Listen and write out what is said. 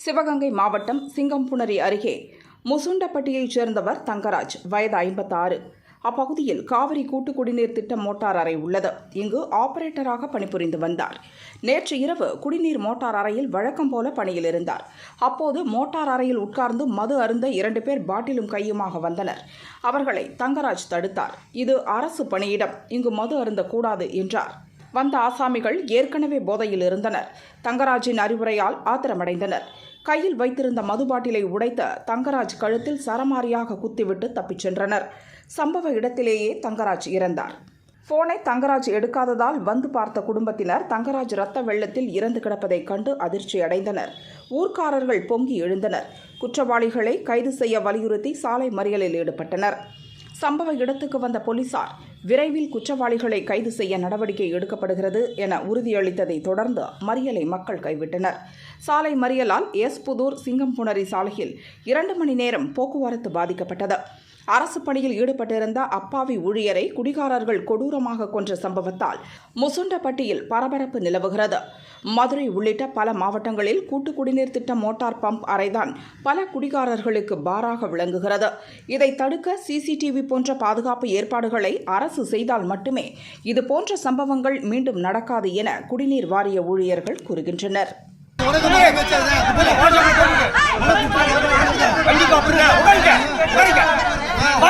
சிவகங்கை மாவட்டம் சிங்கம்புணரி அருகே முசுண்டப்பட்டியைச் சேர்ந்தவர் தங்கராஜ் வயது ஐம்பத்தாறு. அப்பகுதியில் காவிரி கூட்டு குடிநீர் திட்ட மோட்டார் அறை உள்ளது. இங்கு ஆபரேட்டராக பணிபுரிந்து வந்தார். நேற்று இரவு குடிநீர் மோட்டார் அறையில் வழக்கம் போல பணியில் இருந்தார். அப்போது மோட்டார் அறையில் உட்கார்ந்து மது அருந்த இரண்டு பேர் பாட்டிலும் கையுமாக வந்தனர். அவர்களை தங்கராஜ் தடுத்தார். இது அரசு பணியிடம் இங்கு மது அருந்தக்கூடாது என்றார். வந்த ஆசாமிகள் ஏற்கனவே போதையில் இருந்தனர். தங்கராஜின் அறிவுரையால் ஆத்திரமடைந்தனர். கையில் வைத்திருந்த மது பாட்டிலை உடைத்த தங்கராஜ் கழுத்தில் சரமாரியாக குத்திவிட்டு தப்பிச் சென்றனர். சம்பவ இடத்திலேயே தங்கராஜ் இறந்தார். போனை தங்கராஜ் எடுக்காததால் வந்து பார்த்த குடும்பத்தினர் தங்கராஜ் ரத்த வெள்ளத்தில் இறந்து கிடப்பதைக் கண்டு அதிர்ச்சி அடைந்தனர். ஊர்க்காரர்கள் பொங்கி எழுந்தனர். குற்றவாளிகளை கைது செய்ய வலியுறுத்தி சாலை மறியலில் ஈடுபட்டனர். சம்பவ இடத்துக்கு வந்த போலீசார் விரைவில் குற்றவாளிகளை கைது செய்ய நடவடிக்கை எடுக்கப்படுகிறது என உறுதியளித்ததை தொடர்ந்து மறியலை மக்கள் கைவிட்டனர். சாலை மறியலால் எஸ் புதூர் சிங்கம்புணரி சாலையில் இரண்டு மணி நேரம் போக்குவரத்து பாதிக்கப்பட்டது. அரசு பணியில் ஈடுபட்டிருந்த அப்பாவி ஊழியரை குடிகாரர்கள் கொடூரமாக கொன்ற சம்பவத்தால் முசுண்டப்பட்டியில் பரபரப்பு நிலவுகிறது. மதுரை உள்ளிட்ட பல மாவட்டங்களில் கூட்டு குடிநீர் திட்ட மோட்டார் பம்ப் அறைதான் பல குடிகாரர்களுக்கு பாராக விளங்குகிறது. இதை தடுக்க சிசிடிவி போன்ற பாதுகாப்பு ஏற்பாடுகளை அரசு செய்தால் மட்டுமே இது போன்ற சம்பவங்கள் மீண்டும் நடக்காது என குடிநீர் வாரிய ஊழியர்கள் கூறுகின்றனர்.